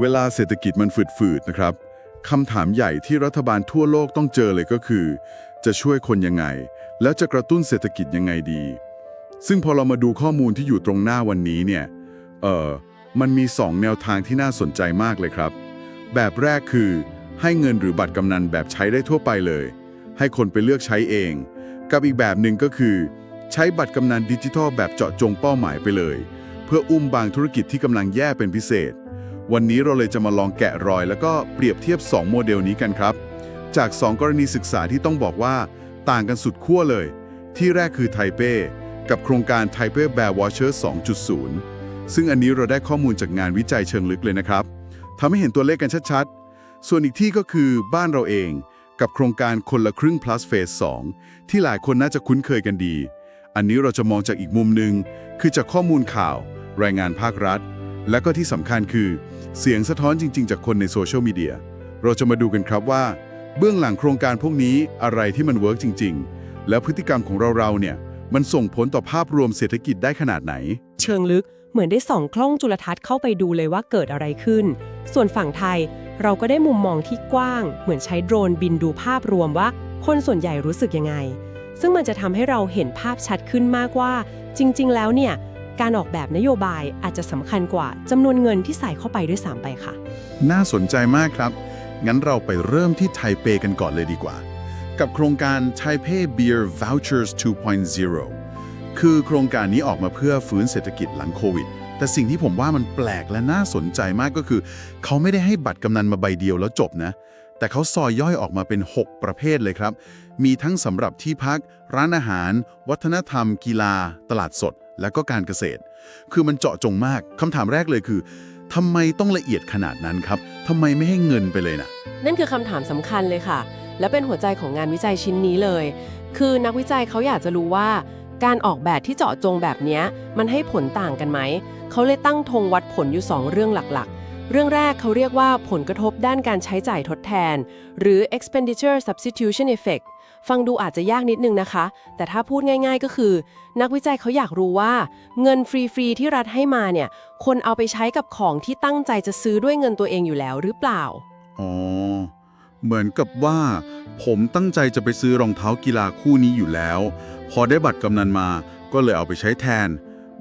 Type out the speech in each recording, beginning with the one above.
เวลาเศรษฐกิจมันฝืดๆนะครับคำถามใหญ่ที่รัฐบาลทั่วโลกต้องเจอเลยก็คือ จะช่วยคนยังไง แล้วจะกระตุ้นเศรษฐกิจยังไงดี ซึ่งพอเรามาดูข้อมูลที่อยู่ตรงหน้าวันนี้เนี่ยเออมันมี 2 แนวทางที่น่าสนใจมากเลยครับ แบบแรกคือ ให้เงินหรือบัตรกำนันแบบใช้ได้ทั่วไปเลย ให้คนไปเลือกใช้เอง กับอีกแบบหนึ่งก็คือ ใช้บัตรกำนันดิจิทัลแบบเจาะจงเป้าหมายไปเลย เพื่ออุ้มบางธุรกิจที่กำลังแย่เป็นพิเศษ วันนี้เราเลยจะมาลองแกะรอย แล้วก็เปรียบเทียบ 2 โมเดลนี้กันครับ จาก 2 กรณีศึกษาที่ต้องบอกว่า ต่างกันสุดขั้วเลย ที่แรกคือไทเป้กับโครงการไทเป้ Bear Watcher 2.0 ซึ่งอันนี้เราได้ข้อมูลจากงานวิจัยเชิงลึกเลยนะครับทำให้เห็นตัวเลขกันชัดๆ ส่วนอีกที่ก็คือบ้านเราเองกับโครงการคนละครึ่ง plus phase 2 ที่หลายคนน่าจะคุ้นเคยกันดี อันนี้เราจะมองจากอีกมุมหนึ่งคือจากข้อมูลข่าว รายงานภาครัฐ และก็ที่สำคัญคือ เสียงสะท้อนจริง ๆ จากคนในโซเชียลมีเดียเราจะมาดูกันครับว่า เบื้องหลังโครงการพวกนี้อะไรที่มันเวิร์กจริง ๆ แล้วพฤติกรรมของเราๆเนี่ยมันส่งผลต่อภาพรวมเศรษฐกิจได้ขนาดไหน เชิงลึกเหมือนได้ส่องกล้องจุลทรรศน์เข้าไปดูเลยว่าเกิดอะไรขึ้น ส่วนฝั่งไทยเราก็ได้มุมมองที่กว้าง เหมือนใช้โดรนบินดูภาพรวมว่า คนส่วนใหญ่รู้สึกยังไง ซึ่งมันจะทำให้เราเห็นภาพชัดขึ้นมากว่า จริง ๆ แล้วเนี่ย การออกแบบนโยบายอาจจะสำคัญกว่าจำนวนเงินที่ใส่เข้าไปด้วยซ้ำไปค่ะ น่าสนใจมากครับ งั้นเราไปเริ่มที่ไทเปกันก่อนเลยดีกว่า กับโครงการ Taipei Beer Vouchers 2.0 คือโครงการนี้ออกมาเพื่อฟื้นเศรษฐกิจหลังโควิด แต่สิ่งที่ผมว่ามันแปลกและน่าสนใจมากก็คือ เขาไม่ได้ให้บัตรกำนันมาใบเดียวแล้วจบนะแต่เขาซอยย่อยออกมาเป็น 6 ประเภทเลยครับ มีทั้งสำหรับที่พัก ร้านอาหาร วัฒนธรรม กีฬา ตลาดสด และก็การเกษตร คือมันเจาะจงมากคำถามแรกเลยคือทำไมต้องละเอียดขนาดนั้นครับทำไมไม่ให้เงินไปเลยนะนั่นคือคำถามสำคัญเลยค่ะ และเป็นหัวใจของงานวิจัยชิ้นนี้เลย คือนักวิจัยเขาอยากจะรู้ว่า การออกแบบที่เจาะจงแบบนี้มันให้ผลต่างกันไหมเขาเลยตั้งธงวัดผลอยู่ 2 เรื่องหลักๆ เรื่องแรกเขาเรียกว่าผลกระทบด้านการใช้จ่ายทดแทน หรือ expenditure substitution effect ฟังดูอาจจะยากนิดนึงนะคะ แต่ถ้าพูดง่าย ๆ ก็คือ นักวิจัยเขาอยากรู้ว่า เงินฟรีๆที่รัฐให้มาเนี่ย คนเอาไปใช้กับของที่ตั้งใจจะซื้อด้วยเงินตัวเองอยู่แล้วหรือเปล่า อ๋อ เหมือนกับว่า ผมตั้งใจจะไปซื้อรองเท้ากีฬาคู่นี้อยู่แล้ว พอได้บัตรกำนันมา ก็เลยเอาไปใช้แทน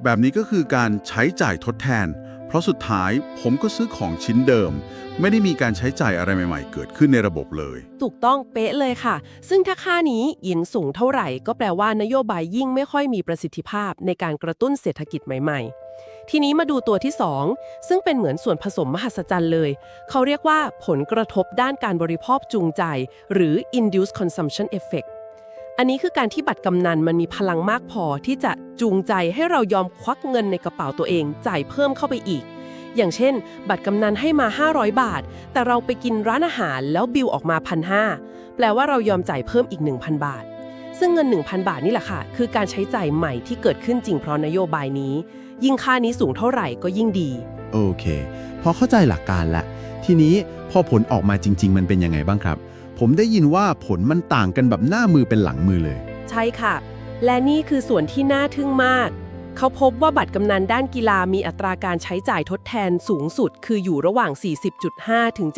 แบบนี้ก็คือการใช้จ่ายทดแทน ราะสุดท้ายผมก็ซื้อของชิ้นเดิม ไม่ได้มีการใช้จ่ายอะไรใหม่ ๆ เกิดขึ้นในระบบเลย ถูกต้องเป๊ะเลยค่ะ ซึ่งถ้าค่านี้ยิ่งสูงเท่าไหร่ ก็แปลว่านโยบายยิ่งไม่ค่อยมีประสิทธิภาพในการกระตุ้นเศรษฐกิจใหม่ ๆทีนี้มาดูตัวที่ 2 ซึ่งเป็นเหมือนส่วนผสมมหัศจรรย์เลย เขาเรียกว่าผลกระทบด้านการบริโภคจูงใจ หรือ induced consumption effect อันนี้คือการที่บัตรกำนันมันมีพลังมากพอที่จะจูงใจให้เรายอมควักเงินในกระเป๋าตัวเอง จ่ายเพิ่มเข้าไปอีก อย่างเช่น บัตรกำนันให้มา 500 บาท แต่เราไปกินร้านอาหารแล้วบิลออกมาพันห้าแปลว่าเรายอมจ่ายเพิ่มอีก 1,000 บาท ซึ่งเงิน 1,000 บาทนี่แหละค่ะ คือการใช้จ่ายใหม่ที่เกิดขึ้นจริงเพราะนโยบายนี้ ยิ่งค่านี้สูงเท่าไหร่ก็ยิ่งดี โอเค พอเข้าใจหลักการแล้วทีนี้พอผลออกมาจริง ๆ มันเป็นยังไงบ้างครับ ผมได้ยินว่าผลมันต่างกันแบบหน้ามือเป็นหลังมือเลย ใช่ค่ะ และนี่คือส่วนที่น่าทึ่งมาก เขาพบว่าบัตรกำนันด้านกีฬามีอัตราการใช้จ่ายทดแทนสูงสุด คืออยู่ระหว่าง 40.5 ถึง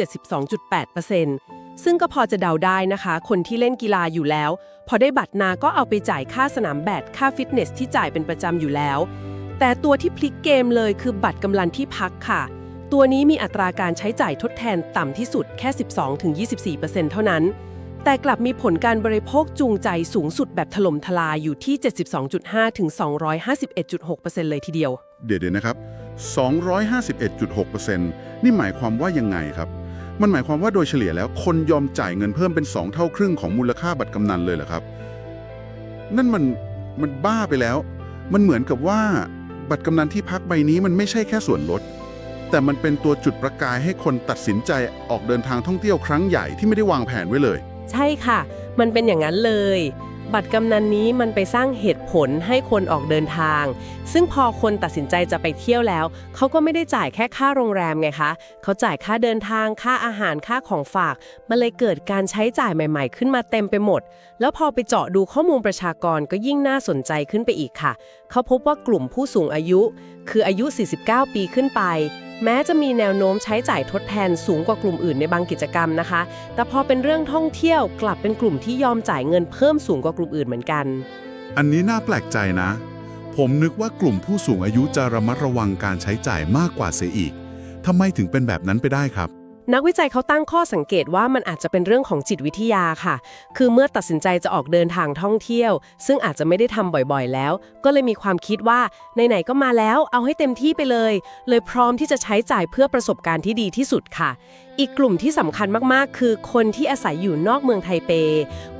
72.8%ซึ่งก็พอจะเดาได้นะคะ คนที่เล่นกีฬาอยู่แล้ว พอได้บัตรนาก็เอาไปจ่ายค่าสนามแบดค่าฟิตเนสที่จ่ายเป็นประจำอยู่แล้ว แต่ตัวที่พลิกเกมเลยคือบัตรกำลังที่พักค่ะ ตัวนี้มีอัตราการใช้จ่ายทดแทนต่ำที่สุดแค่ 12-24%เท่านั้น แต่กลับมีผลการบริโภคจูงใจสูงสุดแบบถล่มทลายอยู่ที่ 72.5ถึง251.6%เลยทีเดียว เดี๋ยวๆนะครับ 251.6%นี่หมายความว่ายังไงครับ มันหมายความว่าโดยเฉลี่ยแล้วคนยอมจ่ายเงินเพิ่มเป็น 2 เท่าครึ่งของมูลค่าบัตรกำนันเลยเหรอครับ นั่นมันมันบ้าไปแล้ว มันเหมือนกับว่า บัตรกำนันที่พักใบนี้มันไม่ใช่แค่ส่วนลด แต่มันเป็นตัวจุดประกายให้คนตัดสินใจออกเดินทางท่องเที่ยวครั้งใหญ่ที่ไม่ได้วางแผนไว้เลย ใช่ค่ะ มันเป็นอย่างนั้นเลย บัตรกำนันนี้มันไปสร้างเหตุผลให้คนออกเดินทาง ซึ่งพอคนตัดสินใจจะไปเที่ยวแล้ว เขาก็ไม่ได้จ่ายแค่ค่าโรงแรมไงคะ เขาจ่ายค่าเดินทาง ค่าอาหาร ค่าของฝาก มันเลยเกิดการใช้จ่ายใหม่ ๆ ขึ้นมาเต็มไปหมด แล้วพอไปเจาะดูข้อมูลประชากรก็ยิ่งน่าสนใจขึ้นไปอีกค่ะ เขาพบว่ากลุ่มผู้สูงอายุ คืออายุ 49 ปีขึ้นไป แม้จะมีแนวโน้มใช้จ่ายทดแทนสูงกว่ากลุ่มอื่นในบางกิจกรรมนะคะ แต่พอเป็นเรื่องท่องเที่ยวกลับเป็นกลุ่มที่ยอมจ่ายเงินเพิ่มสูงกว่ากลุ่มอื่นเหมือนกัน อันนี้น่าแปลกใจนะ ผมนึกว่ากลุ่มผู้สูงอายุจะระมัดระวังการใช้จ่ายมากกว่าเสียอีกทำไมถึงเป็นแบบนั้นไปได้ครับ นักวิจัยเขาตั้งข้อสังเกตว่ามันอาจจะเป็นเรื่องของจิตวิทยาค่ะ คือเมื่อตัดสินใจจะออกเดินทางท่องเที่ยว ซึ่งอาจจะไม่ได้ทำบ่อยๆ แล้ว ก็เลยมีความคิดว่าไหนๆก็มาแล้วเอาให้เต็มที่ไปเลย เลยพร้อมที่จะใช้จ่ายเพื่อประสบการณ์ที่ดีที่สุดค่ะ อีกกลุ่มที่สำคัญมากๆ คือคนที่อาศัยอยู่นอกเมืองไทเป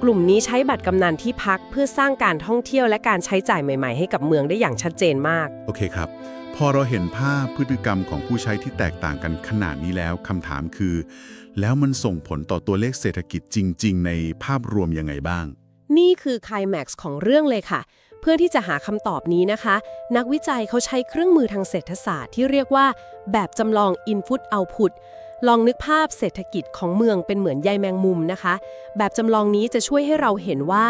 กลุ่มนี้ใช้บัตรกำนันที่พักเพื่อสร้างการท่องเที่ยวและการใช้จ่ายใหม่ ๆ ให้กับเมืองได้อย่างชัดเจนมาก โอเคครับ พอเราเห็นภาพพฤติกรรมของผู้ใช้ที่แตกต่างกันขนาดนี้แล้วคำถามคือ แล้วมันส่งผลต่อตัวเลขเศรษฐกิจจริง ๆ ในภาพรวมยังไงบ้าง นี่คือไคลแม็กซ์ของเรื่องเลยค่ะ เพื่อที่จะหาคำตอบนี้นะคะ นักวิจัยเขาใช้เครื่องมือทางเศรษฐศาสตร์ที่เรียกว่า แบบจำลอง Input Output ลองนึกภาพเศรษฐกิจของเมืองเป็นเหมือนใยแมงมุมนะคะ แบบจำลองนี้จะช่วยให้เราเห็นว่า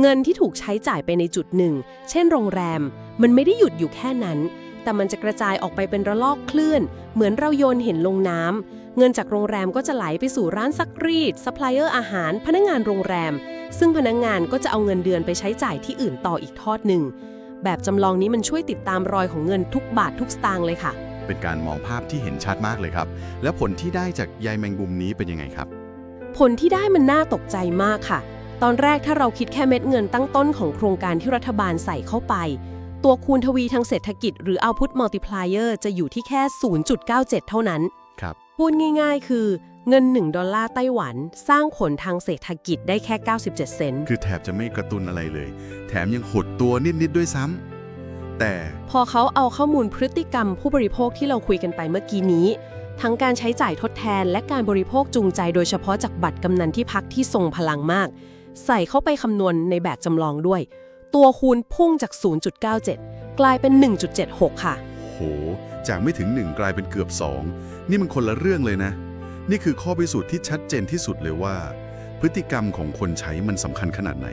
เงินที่ถูกใช้จ่ายไปในจุดหนึ่ง เช่นโรงแรม มันไม่ได้หยุดอยู่แค่นั้น แต่มันจะกระจายออกไปเป็นระลอกคลื่น เหมือนเราโยนเห็นลงน้ำ เงินจากโรงแรมก็จะไหลไปสู่ร้านซักรีดซัพพลายเออร์อาหาร พนักงานโรงแรม ซึ่งพนักงานก็จะเอาเงินเดือนไปใช้จ่ายที่อื่นต่ออีกทอดหนึ่ง แบบจำลองนี้มันช่วยติดตามรอยของเงินทุกบาททุกสตางค์เลยค่ะ เป็นการมองภาพที่เห็นชัดมากเลยครับ แล้วผลที่ได้จากใยแมงมุมนี้เป็นยังไงครับ ผลที่ได้มันน่าตกใจมากค่ะ ตอนแรกถ้าเราคิดแค่เม็ดเงินตั้งต้นของโครงการที่รัฐบาลใส่เข้าไป ตัวคูณทวีทางเศรษฐกิจหรือ output multiplier จะอยู่ที่แค่ 0.97 เท่านั้น ครับพูดง่ายๆ คือเงิน 1 ดอลลาร์ไต้หวัน สร้างผลทางเศรษฐกิจได้แค่ 97 เซนต์ คือแทบจะไม่กระตุ้นอะไรเลย แถมยังหดตัวนิดๆด้วยซ้ำแต่ พอเขาเอาข้อมูลพฤติกรรมผู้บริโภคที่เราคุยกันไปเมื่อกี้นี้ ทั้งการใช้จ่ายทดแทนและการบริโภคจูงใจโดยเฉพาะจากบัตรกำนันที่พักที่ทรงพลังมาก ใส่เข้าไปคำนวณในแบบจำลองด้วย ตัวคูณพุ่งจาก 0.97 กลายเป็น 1.76 ค่ะ โห จากไม่ถึง 1 กลายเป็นเกือบ 2 นี่มันคนละเรื่องเลยนะ นี่คือข้อพิสูจน์ที่ชัดเจนที่สุดเลยว่า พฤติกรรมของคนใช้มันสำคัญขนาดไหน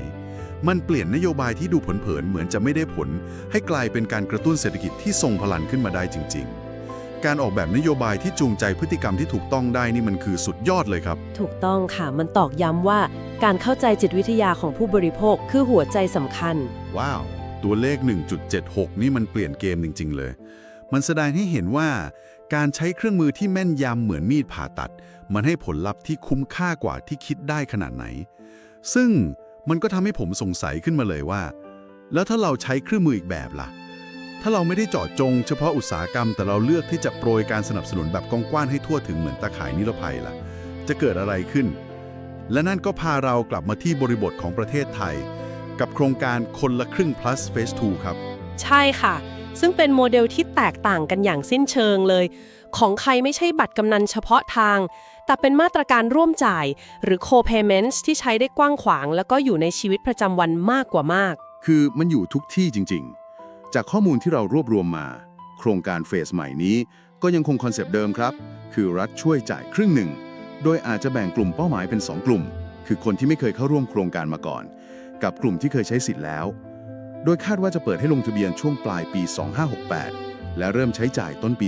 มันเปลี่ยนนโยบายที่ดูเผินๆเหมือนจะไม่ได้ผล ให้กลายเป็นการกระตุ้นเศรษฐกิจที่ทรงพลังขึ้นมาได้จริง ๆ การออกแบบนโยบายที่จูงใจพฤติกรรมที่ถูกต้องได้นี่มันคือสุดยอดเลยครับ ถูกต้องค่ะ มันตอกย้ำว่า การเข้าใจจิตวิทยาของผู้บริโภคคือหัวใจสำคัญ ว้าว ตัวเลข 1.76 นี่มันเปลี่ยนเกมจริง ๆ เลย มันแสดงให้เห็นว่า การใช้เครื่องมือที่แม่นยำเหมือนมีดผ่าตัด มันให้ผลลัพธ์ที่คุ้มค่ากว่าที่คิดได้ขนาดไหน ซึ่งมันก็ทำให้ผมสงสัยขึ้นมาเลยว่า แล้วถ้าเราใช้เครื่องมืออีกแบบล่ะ ถ้าเราไม่ได้เจาะจงเฉพาะอุตสาหกรรม แต่เราเลือกที่จะโปรยการสนับสนุนแบบกว้างๆให้ทั่วถึงเหมือนตาข่ายนิรภัยล่ะ จะเกิดอะไรขึ้น และนั่นก็พาเรากลับมาที่บริบทของประเทศไทย กับโครงการคนละครึ่ง plus phase 2ครับ ใช่ค่ะ ซึ่งเป็นโมเดลที่แตกต่างกันอย่างสิ้นเชิงเลย ของใครไม่ใช่บัตรกำนันเฉพาะทาง แต่เป็นมาตรการร่วมจ่ายหรือ co-payments ที่ใช้ได้กว้างขวาง แล้วก็อยู่ในชีวิตประจำวันมากกว่ามาก คือมันอยู่ทุกที่จริงๆ จากข้อมูลที่เรารวบรวมมา โครงการเฟสใหม่นี้ ก็ยังคงคอนเซปต์เดิมครับ คือรัฐช่วยจ่ายครึ่งหนึ่ง โดยอาจจะแบ่งกลุ่มเป้าหมายเป็น 2 กลุ่ม คือคนที่ไม่เคยเข้าร่วมโครงการมาก่อน กับกลุ่มที่เคยใช้สิทธิ์แล้ว โดยคาดว่าจะเปิดให้ลงทะเบียนช่วงปลายปี 2568 และเริ่มใช้จ่ายต้นปี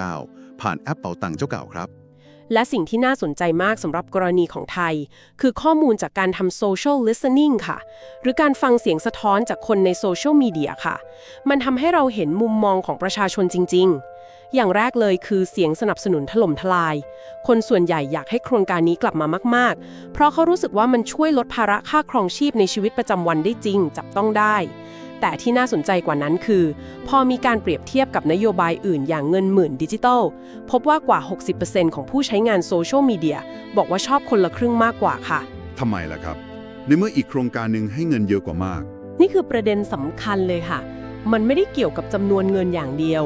2569 ผ่านแอปเป๋าตังเจ้าเก่าครับ และสิ่งที่น่าสนใจมากสำหรับกรณีของไทย คือข้อมูลจากการทำ social listening ค่ะ หรือการฟังเสียงสะท้อนจากคนในโซเชียลมีเดียค่ะ มันทำให้เราเห็นมุมมองของประชาชนจริง ๆ อย่างแรกเลยคือเสียงสนับสนุนถล่มทลาย คนส่วนใหญ่อยากให้โครงการนี้กลับมามาก ๆ เพราะเขารู้สึกว่ามันช่วยลดภาระค่าครองชีพในชีวิตประจำวันได้จริง จับต้องได้ แต่ที่น่าสนใจกว่านั้นคือ พอมีการเปรียบเทียบกับนโยบายอื่นอย่างเงินหมื่นดิจิทัล พบว่ากว่า 60%ของผู้ใช้งานโซเชียลมีเดียบอกว่าชอบคนละครึ่งมากกว่าค่ะ ทำไมล่ะครับ ในเมื่ออีกโครงการหนึ่งให้เงินเยอะกว่ามาก นี่คือประเด็นสำคัญเลยค่ะ มันไม่ได้เกี่ยวกับจำนวนเงินอย่างเดียว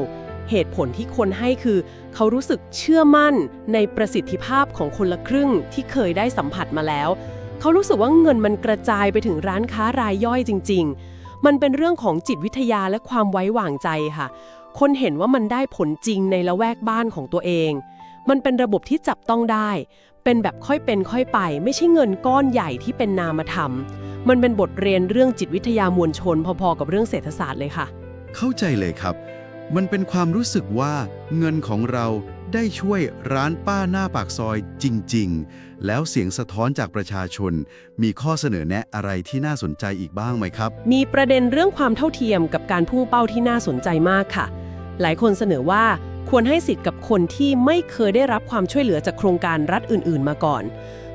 เหตุผลที่คนให้คือ เขารู้สึกเชื่อมั่นในประสิทธิภาพของคนละครึ่งที่เคยได้สัมผัสมาแล้ว เขารู้สึกว่าเงินมันกระจายไปถึงร้านค้ารายย่อยจริง ๆ มันเป็นเรื่องของจิตวิทยาและความไว้วางใจค่ะ คนเห็นว่ามันได้ผลจริงในละแวกบ้านของตัวเอง มันเป็นระบบที่จับต้องได้ เป็นแบบค่อยเป็นค่อยไป ไม่ใช่เงินก้อนใหญ่ที่เป็นนามธรรม มันเป็นบทเรียนเรื่องจิตวิทยามวลชนพอๆกับเรื่องเศรษฐศาสตร์เลยค่ะ เข้าใจเลยครับ มันเป็นความรู้สึกว่าเงินของเรา ได้ช่วยร้านป้าหน้าปากซอยจริง ๆ แล้วเสียงสะท้อนจากประชาชน มีข้อเสนอแนะอะไรที่น่าสนใจอีกบ้างไหมครับ มีประเด็นเรื่องความเท่าเทียมกับการพุ่งเป้าที่น่าสนใจมากค่ะ หลายคนเสนอว่าควรให้สิทธิ์กับคนที่ไม่เคยได้รับความช่วยเหลือจากโครงการรัฐอื่น ๆ มาก่อน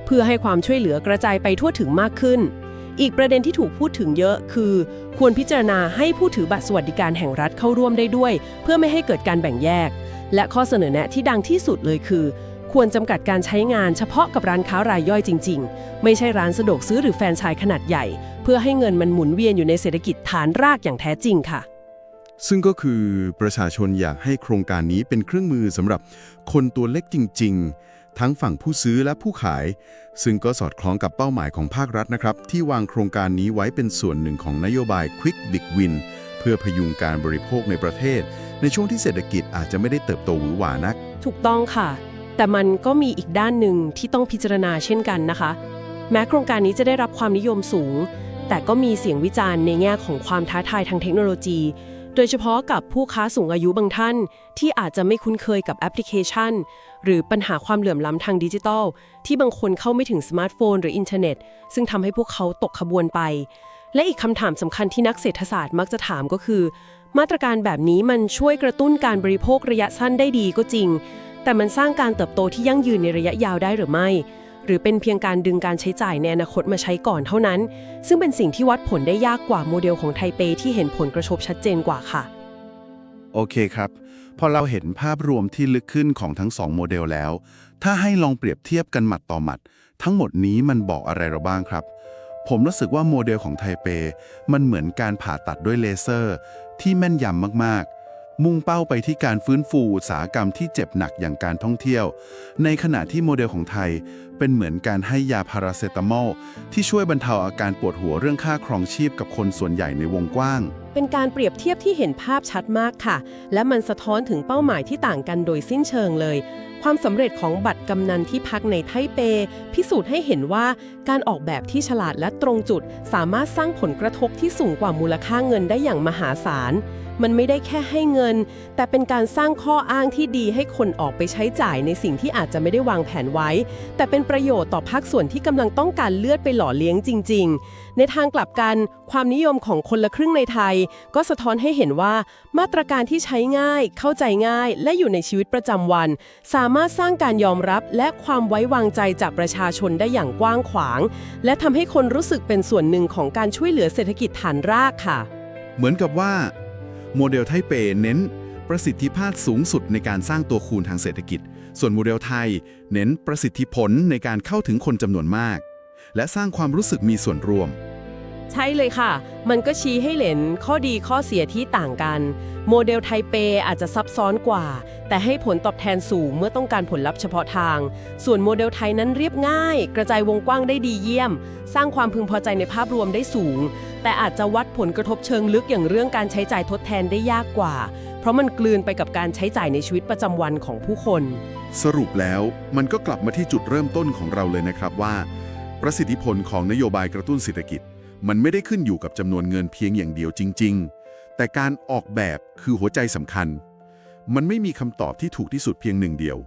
เพื่อให้ความช่วยเหลือกระจายไปทั่วถึงมากขึ้น อีกประเด็นที่ถูกพูดถึงเยอะคือ ควรพิจารณาให้ผู้ถือบัตรสวัสดิการแห่งรัฐเข้าร่วมได้ด้วย เพื่อไม่ให้เกิดการแบ่งแยก และข้อเสนอแนะที่ดังที่สุดเลยคือ ควรจำกัดการใช้งานเฉพาะกับร้านค้ารายย่อยจริง ๆ ไม่ใช่ร้านสะดวกซื้อหรือแฟรนไชส์ขนาดใหญ่ เพื่อให้เงินมันหมุนเวียนอยู่ในเศรษฐกิจฐานรากอย่างแท้จริงค่ะ ซึ่งก็คือประชาชนอยากให้โครงการนี้เป็นเครื่องมือสำหรับคนตัวเล็กจริง ๆ ทั้งฝั่งผู้ซื้อและผู้ขาย ซึ่งก็สอดคล้องกับเป้าหมายของภาครัฐนะครับ ที่วางโครงการนี้ไว้เป็นส่วนหนึ่งของนโยบาย Quick Big Win เพื่อพยุงการบริโภคในประเทศ ในช่วงที่เศรษฐกิจอาจจะไม่ได้เติบโตหวือหวานัก ถูกต้องค่ะ แต่มันก็มีอีกด้านหนึ่งที่ต้องพิจารณาเช่นกันนะคะ แม้โครงการนี้จะได้รับความนิยมสูง แต่ก็มีเสียงวิจารณ์ในแง่ของความท้าทายทางเทคโนโลยี โดยเฉพาะกับผู้ค้าสูงอายุบางท่าน ที่อาจจะไม่คุ้นเคยกับแอปพลิเคชัน หรือปัญหาความเหลื่อมล้ำทางดิจิทัล ที่บางคนเข้าไม่ถึงสมาร์ทโฟน หรืออินเทอร์เน็ต ซึ่งทำให้พวกเขาตกขบวนไปและอีกคำถามสำคัญที่นักเศรษฐศาสตร์มักจะถามก็คือ มาตรการแบบนี้มันช่วยกระตุ้นการบริโภคระยะสั้นได้ดีก็จริง แต่มันสร้างการเติบโตที่ยั่งยืนในระยะยาวได้หรือไม่ หรือเป็นเพียงการดึงการใช้จ่ายในอนาคตมาใช้ก่อนเท่านั้น ซึ่งเป็นสิ่งที่วัดผลได้ยากกว่าโมเดลของไทเปที่เห็นผลกระทบชัดเจนกว่าค่ะ โอเคครับ พอเราเห็นภาพรวมที่ลึกขึ้นของทั้งสองโมเดลแล้ว ถ้าให้ลองเปรียบเทียบกันหมัดต่อหมัด ทั้งหมดนี้มันบอกอะไรเราบ้างครับ ผมรู้สึกว่าโมเดลของไทเป มันเหมือนการผ่าตัดด้วยเลเซอร์ ที่แม่นยำมากๆ มุ่งเป้าไปที่การฟื้นฟูอุตสาหกรรมที่เจ็บหนักอย่างการท่องเที่ยว ในขณะที่โมเดลของไทย เป็นเหมือนการให้ยาพาราเซตามอลที่ช่วยบรรเทาอาการปวดหัวเรื่องค่าครองชีพกับคนส่วนใหญ่ในวงกว้าง เป็นการเปรียบเทียบที่เห็นภาพชัดมากค่ะ และมันสะท้อนถึงเป้าหมายที่ต่างกันโดยสิ้นเชิงเลย ความสำเร็จของบัตรกำนันที่พักในไทเป พิสูจน์ให้เห็นว่าการออกแบบที่ฉลาดและตรงจุด สามารถสร้างผลกระทบที่สูงกว่ามูลค่าเงินได้อย่างมหาศาล มันไม่ได้แค่ให้เงิน แต่เป็นการสร้างข้ออ้างที่ดีให้คนออกไปใช้จ่ายในสิ่งที่อาจจะไม่ได้วางแผนไว้ แต่เป็นประโยชน์ต่อภาคส่วนที่กำลังต้องการเลือดไปหล่อเลี้ยงจริง ๆ ในทางกลับกัน ความนิยมของคนละครึ่งในไทย ก็สะท้อนให้เห็นว่า มาตรการที่ใช้ง่าย เข้าใจง่าย และอยู่ในชีวิตประจำวัน สามารถสร้างการยอมรับและความไว้วางใจจากประชาชนได้อย่างกว้างขวาง และทำให้คนรู้สึกเป็นส่วนหนึ่งของการช่วยเหลือเศรษฐกิจฐานรากค่ะ เหมือนกับว่า โมเดลไทเปเน้น ประสิทธิภาพสูงสุดในการสร้างตัวคูณทางเศรษฐกิจ ส่วนโมเดลไทย เน้นประสิทธิผลในการเข้าถึงคนจำนวนมาก และสร้างความรู้สึกมีส่วนร่วม ใช่เลยค่ะ มันก็ชี้ให้เห็นข้อดีข้อเสียที่ต่างกัน โมเดลไทเปอาจจะซับซ้อนกว่า แต่ให้ผลตอบแทนสูงเมื่อต้องการผลลัพธ์เฉพาะทาง ส่วนโมเดลไทยนั้นเรียบง่าย กระจายวงกว้างได้ดีเยี่ยม สร้างความพึงพอใจในภาพรวมได้สูง แต่อาจจะวัดผลกระทบเชิงลึกอย่างเรื่องการใช้จ่ายทดแทนได้ยากกว่า เพราะมันกลืนไปกับการใช้จ่ายในชีวิตประจำวันของผู้คน สรุปแล้วมันก็กลับมาที่จุดเริ่มต้นของเราเลยนะครับว่า ประสิทธิผลของนโยบายกระตุ้นเศรษฐกิจ มันไม่ได้ขึ้นอยู่กับจำนวนเงินเพียงอย่างเดียวจริง ๆ แต่การออกแบบคือหัวใจสำคัญ มันไม่มีคำตอบที่ถูกที่สุดเพียงหนึ่งเดียว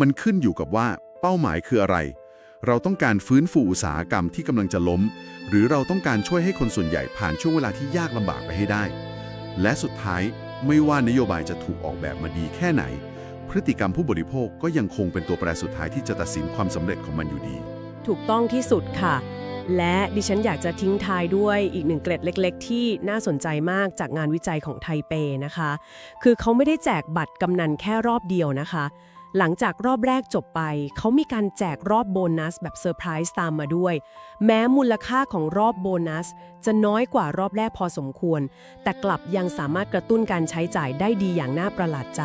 มันขึ้นอยู่กับว่าเป้าหมายคืออะไร เราต้องการฟื้นฟูอุตสาหกรรมที่กำลังจะล้ม หรือเราต้องการช่วยให้คนส่วนใหญ่ผ่านช่วงเวลาที่ยากลำบากไปให้ได้ และสุดท้ายไม่ว่านโยบายจะถูกออกแบบมาดีแค่ไหน พฤติกรรมผู้บริโภคก็ยังคงเป็นตัวแปรสุดท้ายที่จะตัดสินความสำเร็จของมันอยู่ดี ถูกต้องที่สุดค่ะ และดิฉันอยากจะทิ้งท้ายด้วยอีกหนึ่งเกร็ดเล็ก ๆ ที่น่าสนใจมากจากงานวิจัยของไทเปนะคะ คือเขาไม่ได้แจกบัตรกำนันแค่รอบเดียวนะคะ หลังจากรอบแรกจบไป เขามีการแจกรอบโบนัสแบบเซอร์ไพรส์ตามมาด้วย แม้มูลค่าของรอบโบนัส จะน้อยกว่ารอบแรกพอสมควร แต่กลับยังสามารถกระตุ้นการใช้จ่ายได้ดีอย่างน่าประหลาดใจ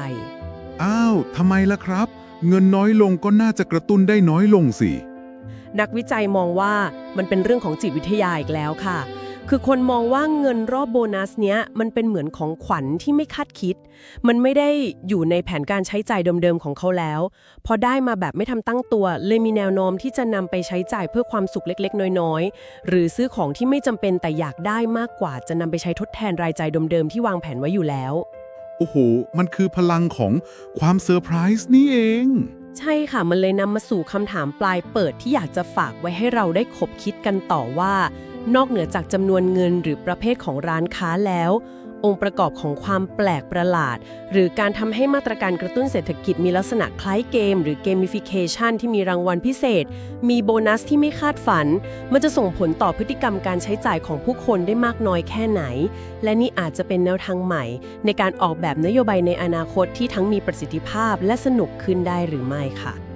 อ้าวทำไมล่ะครับ เงินน้อยลงก็น่าจะกระตุ้นได้น้อยลงสิ นักวิจัยมองว่ามันเป็นเรื่องของจิตวิทยาอีกแล้วค่ะ คือคนมองว่าเงินรอบโบนัสเนี้ยมันเป็นเหมือนของขวัญที่ไม่คาดคิด มันไม่ได้อยู่ในแผนการใช้จ่ายเดิมๆของเขาแล้ว พอได้มาแบบไม่ทำตั้งตัว เลยมีแนวโน้มที่จะนำไปใช้จ่ายเพื่อความสุขเล็กๆ น้อยๆ หรือซื้อของที่ไม่จำเป็นแต่อยากได้มากกว่า จะนำไปใช้ทดแทนรายจ่ายเดิมๆที่วางแผนไว้อยู่แล้ว โอ้โห มันคือพลังของความเซอร์ไพรส์นี่เอง ใช่ค่ะ มันเลยนำมาสู่คำถามปลายเปิดที่อยากจะฝากไว้ให้เราได้คบคิดกันต่อว่า นอกเหนือจากจำนวนเงินหรือประเภทของร้านค้าแล้ว องค์ประกอบของความแปลกประหลาด หรือการทำให้มาตรการกระตุ้นเศรษฐกิจมีลักษณะคล้ายเกม หรือเกม i ฟิเคชันที่มีรางวัลพิเศษ มีโบนัสที่ไม่คาดฝัน มันจะส่งผลต่อพฤติกรรมการใช้จ่ายของผู้คนได้มากน้อยแค่ไหน และนี่อาจจะเป็นแนวทางใหม่ ในการออกแบบนโยบายในอนาคตที่ทั้งมีประสิทธิภาพและสนุกขึ้นได้หรือไม่ค่ะ